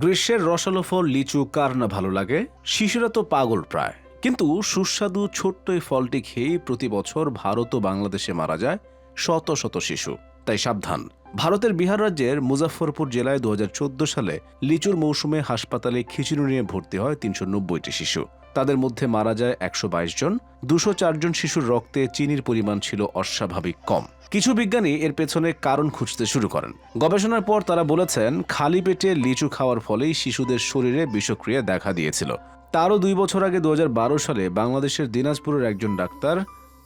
গ্রীষ্মের রসালো ফল লিচু কার না ভালো লাগে। শিশুরা তো পাগল প্রায়। কিন্তু সুস্বাদু ছোট্ট এই ফলটি খেয়েই প্রতি বছর ভারত ও বাংলাদেশে মারা যায় শত শত শিশু। তাই সাবধান। ভারতের বিহার রাজ্যের মুজাফরপুর জেলায় দু হাজার চোদ্দ সালে লিচুর মৌসুমে হাসপাতালে খিচুড়ি নিয়ে ভর্তি হয় তিনশো নব্বইটি শিশু। তাদের মধ্যে মারা যায় একশো বাইশ জন। দুশো জন শিশুর রক্তে চিনির পরিমাণ ছিল অস্বাভাবিক কম। কিছু বিজ্ঞানী এর পেছনে কারণ খুঁজতে শুরু করেন। গবেষণার পর তারা বলেছেন, খালি পেটে লিচু খাওয়ার ফলেই শিশুদের শরীরে বিষক্রিয়া দেখা দিয়েছিল। তারও দুই বছর আগে দু হাজার বারো সালে বাংলাদেশের দিনাজপুরের একজন ডাক্তার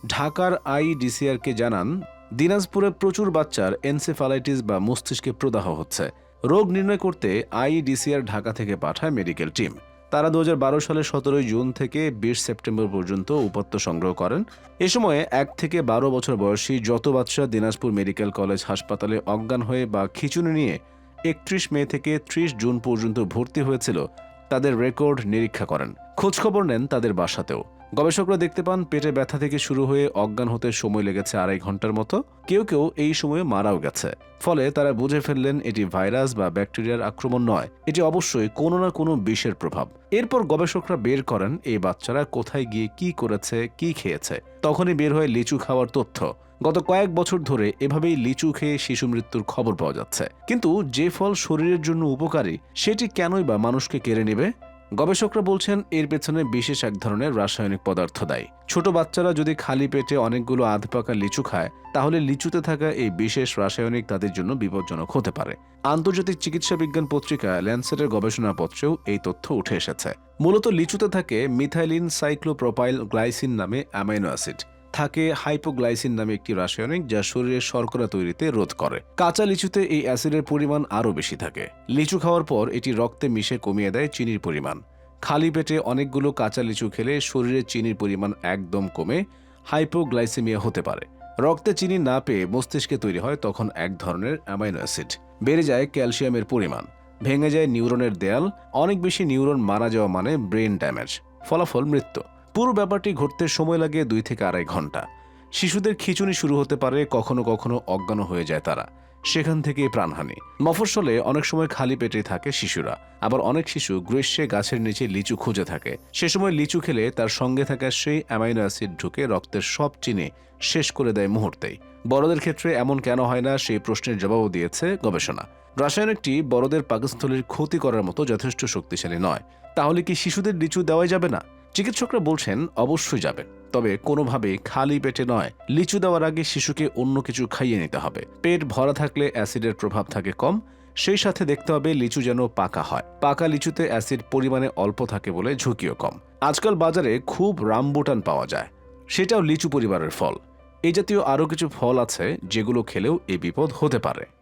ঢাকার আইডিসিআরকে জানান, দিনাজপুরে প্রচুর বাচ্চার এনসেফালাইটিস বা মস্তিষ্কে প্রদাহ হচ্ছে। রোগ নির্ণয় করতে আইডিসিআর ঢাকা থেকে পাঠায় মেডিকেল টিম। তারা দুহাজার বারো সালের সতেরোই জুন থেকে বিশ সেপ্টেম্বর পর্যন্ত উপাত্ত সংগ্রহ করেন। এ সময়ে এক থেকে বারো বছর বয়সী যত বাচ্চা দিনাজপুর মেডিকেল কলেজ হাসপাতালে অজ্ঞান হয়ে বা খিচুনি নিয়ে একত্রিশ মে থেকে ত্রিশ জুন পর্যন্ত ভর্তি হয়েছিল, তাদের রেকর্ড নিরীক্ষা করেন। খোঁজখবর নেন তাদের বাসাতেও। গবেষকরা দেখতে পান পেটে ব্যথা থেকে শুরু হয়ে অজ্ঞান হতে সময় লেগেছে আড়াই ঘণ্টার মতো। কেউ কেউ এই সময়ে মারাও গেছে। ফলে তারা বুঝে ফেললেন এটি ভাইরাস বা ব্যাকটেরিয়ার আক্রমণ নয়। এটি অবশ্যই কোনো না কোনো বিষের প্রভাব। এরপর গবেষকরা বের করেন এই বাচ্চারা কোথায় গিয়ে কি করেছে, কি খেয়েছে। তখনই বের হয় লিচু খাওয়ার তথ্য। গত কয়েক বছর ধরে এভাবেই লিচু খেয়ে শিশু মৃত্যুর খবর পাওয়া যাচ্ছে। কিন্তু যে ফল শরীরের জন্য উপকারী, সেটি কেনই বা মানুষকে কেড়ে নেবে? গবেষকরা বলছেন, এর পেছনে বিশেষ এক ধরনের রাসায়নিক পদার্থ দেয়। ছোট বাচ্চারা যদি খালি পেটে অনেকগুলো আধপাকা লিচু খায়, তাহলে লিচুতে থাকা এই বিশেষ রাসায়নিক তাদের জন্য বিপজ্জনক হতে পারে। আন্তর্জাতিক চিকিৎসা বিজ্ঞান পত্রিকা ল্যান্সেটের গবেষণাপত্রেও এই তথ্য উঠে এসেছে। মূলত লিচুতে থাকে মিথাইলিন সাইক্লোপ্রোপাইল গ্লাইসিন নামে অ্যামাইনো অ্যাসিড। থাকে হাইপোগ্লাইসিন নামে একটি রাসায়নিক যা শরীরের শর্করা তৈরিতে রোধ করে। কাঁচা লিচুতে এই অ্যাসিডের পরিমাণ আরও বেশি থাকে। লিচু খাওয়ার পর এটি রক্তে মিশে কমিয়ে দেয় চিনির পরিমাণ। খালি পেটে অনেকগুলো কাঁচা লিচু খেলে শরীরে চিনির পরিমাণ একদম কমে হাইপোগ্লাইসেমিয়া হতে পারে। রক্তে চিনি না পেয়ে মস্তিষ্কে তৈরি হয় তখন এক ধরনের অ্যামাইনো অ্যাসিড। বেড়ে যায় ক্যালসিয়ামের পরিমাণ। ভেঙে যায় নিউরনের দেয়াল। অনেক বেশি নিউরন মারা যাওয়া মানে ব্রেন ড্যামেজ। ফলাফল মৃত্যু। পুরো ব্যাপারটি ঘটতে সময় লাগে দুই থেকে আড়াই ঘণ্টা। শিশুদের খিচুনি শুরু হতে পারে কখনো কখনো অজ্ঞান হয়ে যায় তারা। সেখান থেকে প্রাণহানি। মফস্বলে অনেক সময় খালি পেটে থাকে শিশুরা। আবার অনেক শিশু গ্রীষ্মে গাছের নিচে লিচু খুঁজে থাকে। সে সময় লিচু খেলে তার সঙ্গে থাকা সেই অ্যামাইনো অ্যাসিড ঢুকে রক্তের সব চিনে শেষ করে দেয় মুহূর্তেই। বড়দের ক্ষেত্রে এমন কেন হয় না সেই প্রশ্নের জবাবও দিয়েছে গবেষণা। রাসায়নিকটি বড়দের পাকস্থলীর ক্ষতি করার মতো যথেষ্ট শক্তিশালী নয়। তাহলে কি শিশুদের লিচু দেওয়া যাবে না? চিকিৎসকরা বলছেন, অবশ্যই যাবেন। তবে কোনোভাবে খালি পেটে নয়, লিচু দেওয়ার আগে শিশুকে অন্য কিছু খাইয়ে নিতে হবে। পেট ভরা থাকলে অ্যাসিডের প্রভাব থাকে কম। সেই সাথে দেখতে হবে লিচু যেন পাকা হয়। পাকা লিচুতে অ্যাসিড পরিমাণে অল্প থাকে বলে ঝুঁকিও কম। আজকাল বাজারে খুব রামবুটান পাওয়া যায়। সেটাও লিচু পরিবারের ফল। এই জাতীয় আরও কিছু ফল আছে যেগুলো খেলেও এই বিপদ হতে পারে।